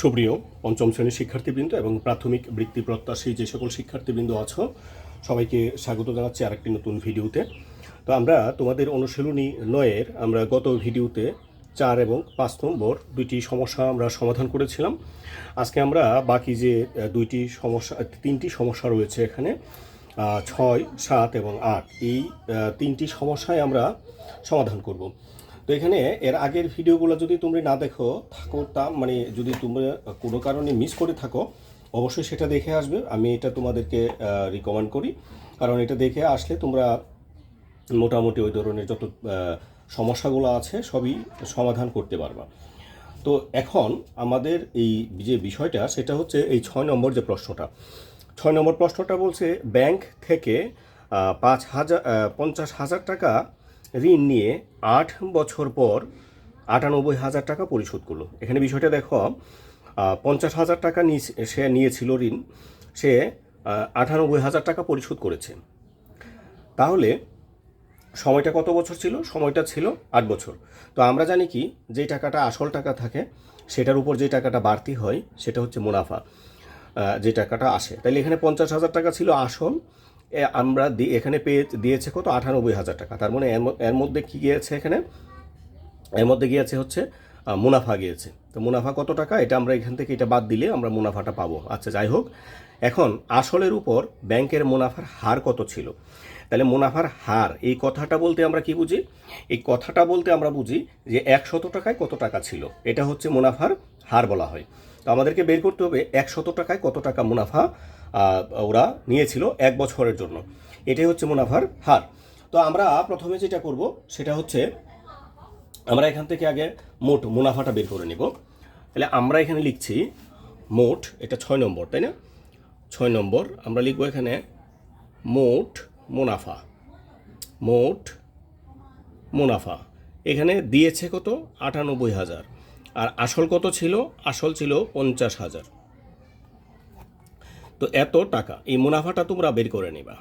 সুপ্রিয় পঞ্চম শ্রেণির শিক্ষার্থীবৃন্দ এবং প্রাথমিক বৃত্তি প্রত্যাশী যে সকল শিক্ষার্থীবৃন্দ আছো, সবাইকে স্বাগত জানাচ্ছি আরেকটি নতুন ভিডিওতে। তো আমরা তোমাদের অনুশীলনী নয়ের আমরা গত ভিডিওতে চার এবং পাঁচ নম্বর দুইটি সমস্যা আমরা সমাধান করেছিলাম। আজকে আমরা বাকি যে দুইটি সমস্যা, তিনটি সমস্যা রয়েছে এখানে ছয়, সাত এবং আট। এই তিনটি সমস্যায় আমরা সমাধান করব। তো এখানে এর আগের ভিডিওগুলো যদি তোমরা না দেখো, থাকো তা মানে যদি তোমরা কোনো কারণে মিস করে থাকো, অবশ্যই সেটা দেখে আসবে। আমি এটা তোমাদেরকে রিকমেন্ড করি। কারণ এটা দেখে আসলে তোমরা মোটামুটি ওই ধরনের যত সমস্যাগুলো আছে, সবই সমাধান করতে পারবা। তো এখন আমাদের এই যে বিষয়টা, সেটা হচ্ছে এই ছয় নম্বর যে প্রশ্নটা। ছয় নম্বর প্রশ্নটা বলছে, ব্যাংক থেকে পাঁচ হাজার পঞ্চাশ হাজার টাকা ঋণ নিয়ে আট বছর পর আটানব্বই হাজার টাকা পরিশোধ করল। এখানে বিষয়টা দেখো পঞ্চাশ হাজার টাকা সে নিয়েছিল ঋণ, সে আটানব্বই হাজার টাকা পরিশোধ করেছে। তাহলে সময়টা কত বছর ছিল? সময়টা ছিল আট বছর। তো আমরা জানি কি, যে টাকাটা আসল টাকা থাকে, সেটার উপর যে টাকাটা বাড়তি হয়, সেটা হচ্ছে মুনাফা যে টাকাটা আসে। তাহলে এখানে পঞ্চাশ হাজার টাকা ছিল আসল আমরা এখানে পেয়ে দিয়েছে কত? আটানব্বই হাজার টাকা। তার মানে এর মধ্যে কি গিয়েছে এখানে? এর মধ্যে গিয়েছে হচ্ছে মুনাফা গিয়েছে। তো মুনাফা কত টাকা? এটা আমরা এখান থেকে এটা বাদ দিলে আমরা মুনাফাটা পাবো। আচ্ছা যাই হোক। এখন আসলের উপর ব্যাংকের মুনাফার হার কত ছিল? তাহলে মুনাফার হার, এই কথাটা বলতে আমরা কি বুঝি? এই কথাটা বলতে আমরা বুঝি যে একশত টাকায় কত টাকা ছিল? এটা হচ্ছে মুনাফার হার বলা হয়। তো আমাদেরকে বের করতে হবে, একশত টাকায় কত টাকা মুনাফা ওরা নিয়েছিল এক বছরের জন্য। এটাই হচ্ছে মুনাফার হার। তো আমরা প্রথমে যেটা করব, সেটা হচ্ছে আমরা এখান থেকে আগে মোট মুনাফাটা বের করে নেব। তাহলে আমরা এখানে লিখছি মোট, এটা ছয় নম্বর, তাই না? ছয় নম্বর, আমরা লিখব এখানে মোট মুনাফা। মোট মুনাফা। এখানে দিয়েছে কত? আটানব্বই হাজার। আর আসল কত ছিল? আসল ছিল পঞ্চাশ হাজার। তো এত টাকা, এই মুনাফাটা তোমরা বের করে নিবা।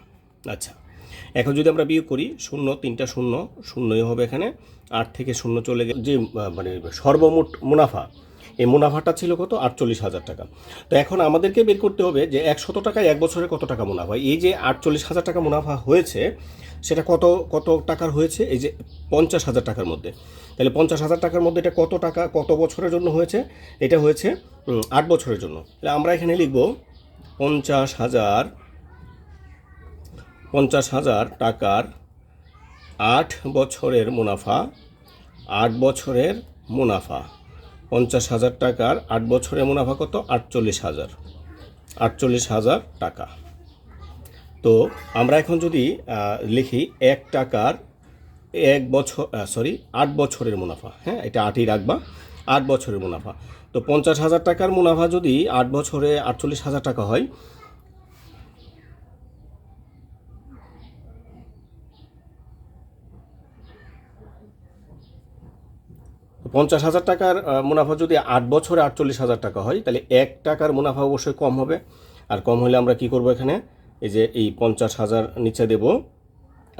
আচ্ছা এখন যদি আমরা বিয়োগ করি, শূন্য, তিনটা শূন্য, শূন্যই হবে এখানে, আট থেকে শূন্য চলে গেলে যে মানে সর্বমোট মুনাফা, এই মুনাফাটা ছিল কত? আটচল্লিশ হাজার টাকা। তো এখন আমাদেরকে বের করতে হবে যে একশত টাকায় এক বছরে কত টাকা মুনাফা? এই যে আটচল্লিশ হাজার টাকা মুনাফা হয়েছে, সেটা কত কত টাকার হয়েছে? এই যে পঞ্চাশ হাজার টাকার মধ্যে। তাহলে পঞ্চাশ হাজার টাকার মধ্যে এটা কত টাকা, কত বছরের জন্য হয়েছে? এটা হয়েছে আট বছরের জন্য। তাহলে আমরা এখানে লিখব পঞ্চাশ হাজার পঞ্চাশ হাজার টাকার আট বছরের মুনাফা, আট বছরের মুনাফা। পঞ্চাশ হাজার টাকার আট বছরের মুনাফা কত? আটচল্লিশ হাজার। আটচল্লিশ হাজার টাকা। তো আমরা এখন যদি লিখি এক টাকার এক বছর সরি আট বছরের মুনাফা। হ্যাঁ এটা আটই রাখবা। আট বছরের মুনাফা। তো পঞ্চাশ হাজার টাকার মুনাফা যদি আট বছরে আটচল্লিশ হাজার টাকা হয় পঞ্চাশ হাজার টাকার মুনাফা যদি আট বছরে আটচল্লিশ হাজার টাকা হয়, তাহলে এক টাকার মুনাফা অবশ্যই কম হবে। আর কম হলে আমরা কি করব এখানে? এই যে এই পঞ্চাশ হাজার নিচে দেব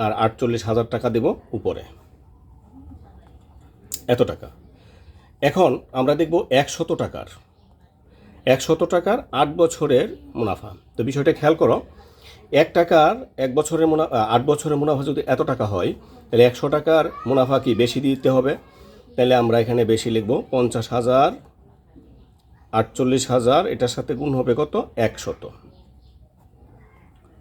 আর আটচল্লিশ হাজার টাকা দেব উপরে। এত টাকা। এখন আমরা দেখব একশত টাকার। একশত টাকার আট বছরের মুনাফা। তো বিষয়টা খেয়াল করো, এক টাকার এক বছরের মুনাফা আট বছরের মুনাফা যদি এত টাকা হয়, তাহলে একশো টাকার মুনাফা কি বেশি দিতে হবে? তাহলে আমরা এখানে বেশি লিখব, পঞ্চাশ হাজার, আটচল্লিশ হাজার, এটার সাথে গুণ হবে কত? একশত।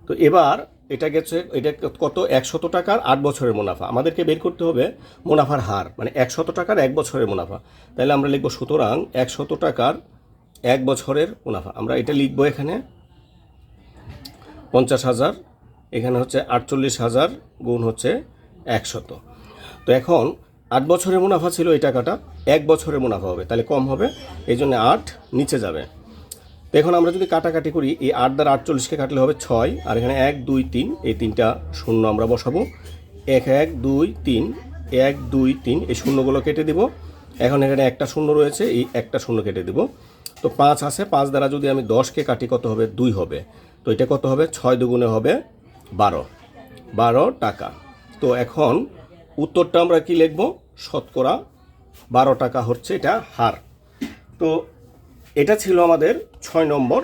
তো এবার এটা গেছে, এটা কত? একশত টাকার আট বছরের মুনাফা। আমাদেরকে বের করতে হবে মুনাফার হার মানে একশত টাকার এক বছরের মুনাফা। তাহলে আমরা লিখব সুতরাং একশত টাকার এক বছরের মুনাফা। আমরা এটা লিখব এখানে, পঞ্চাশ হাজার, এখানে হচ্ছে আটচল্লিশ হাজার গুণ হচ্ছে একশত। তো এখন আট বছরের মুনাফা ছিল এই টাকাটা, এক বছরের মুনাফা হবে। তাহলে কম হবে, এই জন্য আট নিচে যাবে। তো এখন আমরা যদি কাটাকাটি করি, এই আট দ্বারা আটচল্লিশকে কাটলে হবে ছয়, আর এখানে এক, দুই, তিন, এই তিনটা শূন্য আমরা বসাবো। এক এক, দুই, তিন, এক, দুই, তিন, এই শূন্যগুলো কেটে দিব। এখন এখানে একটা শূন্য রয়েছে, এই একটা শূন্য কেটে দিব। তো পাঁচ আছে, পাঁচ দ্বারা যদি আমি দশকে কাটি, কত হবে? দুই হবে। তো এটা কত হবে? ছয় দুগুণে হবে বারো। বারো টাকা। তো এখন উত্তরটা আমরা কি লিখব? শতকরা বারো টাকা হচ্ছে এটা হার। তো এটা ছিল আমাদের ছয় নম্বর।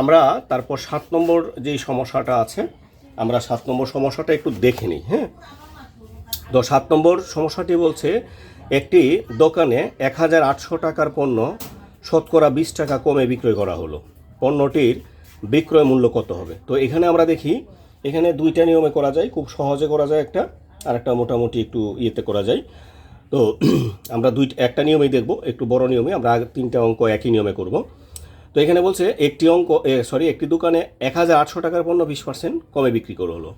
আমরা তারপর সাত নম্বর যেই সমস্যাটা আছে, আমরা সাত নম্বর সমস্যাটা একটু দেখে নিই হ্যাঁ? তো সাত নম্বর সমস্যাটি বলছে, একটি দোকানে এক হাজার আটশো টাকার পণ্য শতকরা বিশ টাকা কমে বিক্রয় করা হলো। পণ্যটির বিক্রয় মূল্য কত হবে? তো এখানে আমরা দেখি, এখানে দুইটা নিয়মে করা যায়, খুব সহজে করা যায় একটা আর একটা মোটামুটি একটু ইয়েতে করা যায়। তো আমরা দুই, একটা নিয়মেই দেখব, একটু বড় নিয়মে, আমরা তিনটা অঙ্ক একই নিয়মে করব। তো এখানে বলছে, একটি অঙ্ক সরি একটি দোকানে এক হাজার আটশো টাকার পণ্য বিশ পার্সেন্ট কমে বিক্রি করে হলো।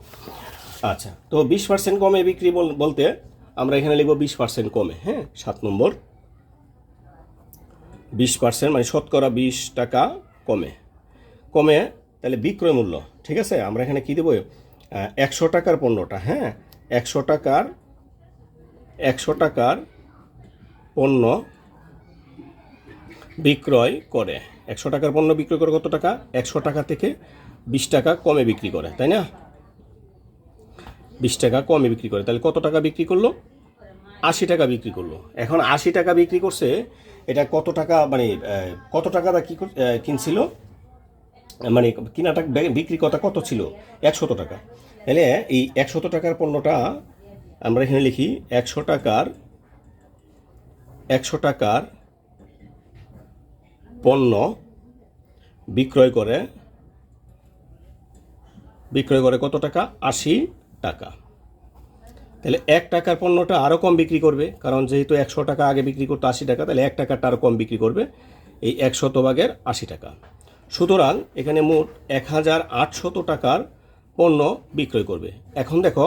আচ্ছা তো বিশ পার্সেন্ট কমে বিক্রি বল- বলতে আমরা এখানে লিখব বিশ পার্সেন্ট কমে হ্যাঁ সাত নম্বর। বিশ পার্সেন্ট মানে শতকরা বিশ টাকা কমে। কমে, তাহলে বিক্রয় মূল্য, ঠিক আছে? আমরা এখানে কী দেবো? একশো টাকার পণ্যটা হ্যাঁ একশো টাকার একশো টাকার পণ্য বিক্রয় করে। একশো টাকার পণ্য বিক্রয় করে কত টাকা? একশো টাকা থেকে বিশ টাকা কমে বিক্রি করে, তাই না? বিশ টাকা কমে বিক্রি করে, তাহলে কত টাকা বিক্রি করল? আশি টাকা বিক্রি করল। এখন আশি টাকা বিক্রি করছে, এটা কত টাকা মানে কত টাকা কি কিনছিল? মানে কিনাটা বিক্রি কথা কত ছিল? একশত টাকা। তাহলে এই একশত টাকার পণ্যটা আমরা এখানে লিখি একশো টাকার একশো টাকার পণ্য বিক্রয় করে বিক্রয় করে কত টাকা? আশি টাকা। তাহলে এক টাকার পণ্যটা আরও কম বিক্রি করবে, কারণ যেহেতু একশো টাকা আগে বিক্রি করতো আশি টাকা, তাহলে এক টাকাটা আরও কম বিক্রি করবে, এই একশত ভাগের আশি টাকা। সুতরাং এখানে মোট এক হাজার আটশত টাকার পণ্য বিক্রয় করবে। এখন দেখো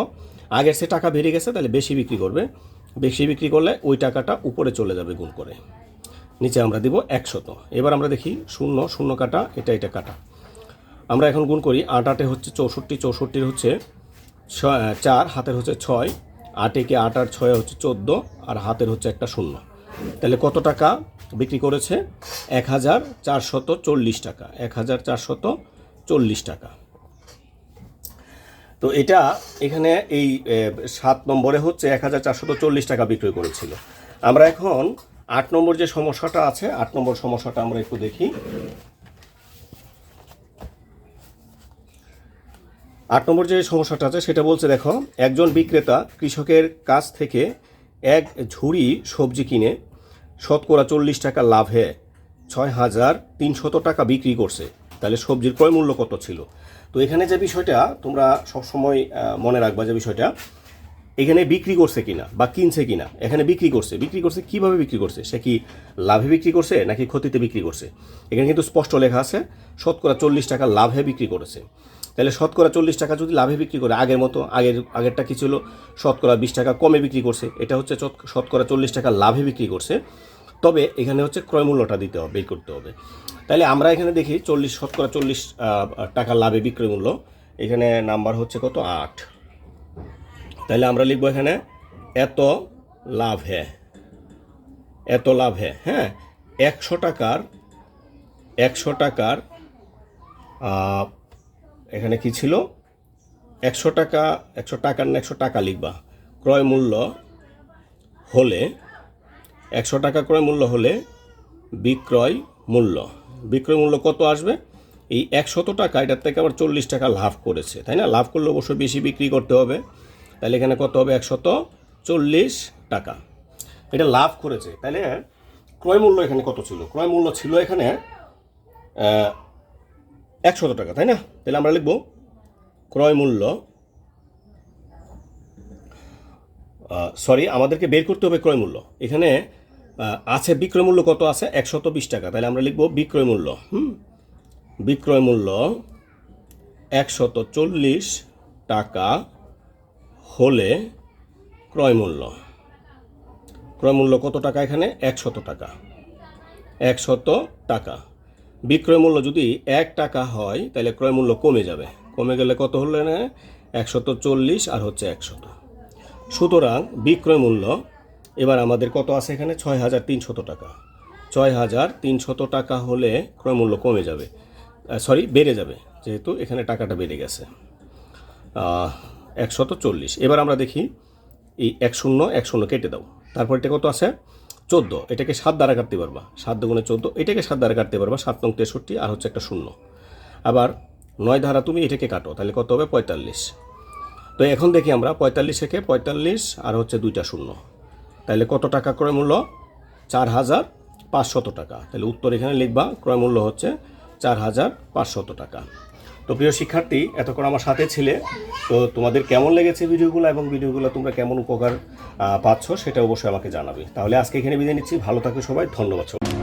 আগের সে টাকা বেড়ে গেছে, তাহলে বেশি বিক্রি করবে। বেশি বিক্রি করলে ওই টাকাটা উপরে চলে যাবে গুণ করে। নিচে আমরা দিব একশত। এবার আমরা দেখি শূন্য শূন্য কাটা, এটা এটা কাটা। আমরা এখন গুণ করি, আট আটে হচ্ছে চৌষট্টি, চৌষট্টির হচ্ছে চার, হাতের হচ্ছে ছয়, আটে কি আট আর ছয় হচ্ছে চোদ্দ, আর হাতের হচ্ছে একটা শূন্য। তাহলে কত টাকা বিক্রি করেছে? এক হাজার চারশত চল্লিশ টাকা। এক হাজার চারশত চল্লিশ টাকা। তো এটা এখানে এই সাত নম্বরে হচ্ছে এক হাজার চল্লিশ টাকা বিক্রয় করেছিল। আমরা এখন আট নম্বর যে সমস্যাটা আছে, আট নম্বর সমস্যাটা আমরা একটু দেখি। আট নম্বর যে সমস্যাটা আছে, সেটা বলছে, দেখো, একজন বিক্রেতা কৃষকের কাছ থেকে এক ঝুড়ি সবজি কিনে শতকরা চল্লিশ টাকা লাভে ছয় হাজার তিনশত টাকা বিক্রি করছে। তাহলে সবজির ক্রয় মূল্য কত ছিল? তো এখানে যে বিষয়টা তোমরা সবসময় মনে রাখবা যে বিষয়টা, এখানে বিক্রি করছে কিনা বা কিনছে কিনা, এখানে বিক্রি করছে বিক্রি করছে কীভাবে বিক্রি করছে? সে কি লাভে বিক্রি করছে নাকি ক্ষতিতে বিক্রি করছে? এখানে কিন্তু স্পষ্ট লেখা আছে, শতকরা চল্লিশ টাকা লাভে বিক্রি করেছে। তাহলে শতকরা চল্লিশ টাকা যদি লাভে বিক্রি করে, আগের মতো, আগের, আগেরটা কি ছিল? শতকরা বিশ টাকা কমে বিক্রি করছে, এটা হচ্ছে শতকরা চল্লিশ টাকা লাভে বিক্রি করছে। তবে এখানে হচ্ছে ক্রয় মূল্যটা দিতে হবে, বের করতে হবে। তাহলে আমরা এখানে দেখি চল্লিশ, শতকরা চল্লিশ টাকা লাভে বিক্রয় মূল্য। এখানে নাম্বার হচ্ছে কত? আট। তাহলে আমরা লিখব এখানে, এত লাভ হ্যাঁ এত লাভ হ্যাঁ হ্যাঁ? একশো টাকার একশো টাকার এখানে কি ছিল? একশো টাকা, একশো টাকার না একশো টাকা লিখবা। ক্রয় মূল্য হলে একশো টাকা ক্রয় মূল্য হলে বিক্রয় মূল্য। বিক্রয় মূল্য কত আসবে? এই একশত টাকা, এটার থেকে আবার চল্লিশ টাকা লাভ করেছে, তাই না? লাভ করলে অবশ্যই বেশি বিক্রি করতে হবে। তাহলে এখানে কত হবে? একশত চল্লিশ টাকা। এটা লাভ করেছে। তাহলে ক্রয় মূল্য এখানে কত ছিল? ক্রয় মূল্য ছিল এখানে একশত টাকা, তাই না? তাহলে আমরা লিখব ক্রয় মূল্য সরি আমাদেরকে বের করতে হবে ক্রয় মূল্য এখানে আছে বিক্রয় মূল্য কত আছে? একশত বিশ টাকা। তাহলে আমরা লিখব বিক্রয় মূল্য হুম? বিক্রয় মূল্য একশত চল্লিশ টাকা হলে ক্রয় মূল্য ক্রয় মূল্য কত টাকা এখানে? একশত টাকা। একশত টাকা। বিক্রয় মূল্য যদি এক টাকা হয়, তাহলে ক্রয় মূল্য কমে যাবে। কমে গেলে কত হলো না একশত চল্লিশ আর হচ্ছে একশত। সুতরাং বিক্রয় মূল্য, এবার আমাদের কত আছে এখানে? ছয় হাজার তিনশত টাকা। ছয় হাজার তিনশত টাকা হলে ক্রয় মূল্য কমে যাবে। সরি বেড়ে যাবে, যেহেতু এখানে টাকাটা বেড়ে গেছে। একশত চল্লিশ। এবার আমরা দেখি, এই এক শূন্য এক শূন্য কেটে দাও। তারপর এটা কত আছে? চোদ্দ। এটাকে সাত দ্বারা কাটতে পারবা। সাত দুগুণে চোদ্দ। এটাকে সাত দ্বারা কাটতে পারবা, সাত নং তেষট্টি, আর হচ্ছে একটা শূন্য। আবার নয় ধারা তুমি এটাকে কাটো, তাহলে কত হবে? পঁয়তাল্লিশ। তো এখন দেখি আমরা পঁয়তাল্লিশ থেকে পঁয়তাল্লিশ আর হচ্ছে দুইটা শূন্য। তাহলে কত টাকা ক্রয় মূল্য? চার হাজার পাঁচশত টাকা। তাহলে উত্তর এখানে লিখবা, ক্রয় মূল্য হচ্ছে চার হাজার পাঁচশত টাকা। তো প্রিয় শিক্ষার্থী, এতক্ষণ আমার সাথে ছিলে, তো তোমাদের কেমন লেগেছে ভিডিওগুলো এবং ভিডিওগুলো তোমরা কেমন উপকার পাচ্ছ সেটা অবশ্যই আমাকে জানাবে। তাহলে আজকে এখানে বিদায় নিচ্ছি। ভালো থাকো সবাই, ধন্যবাদ সবাই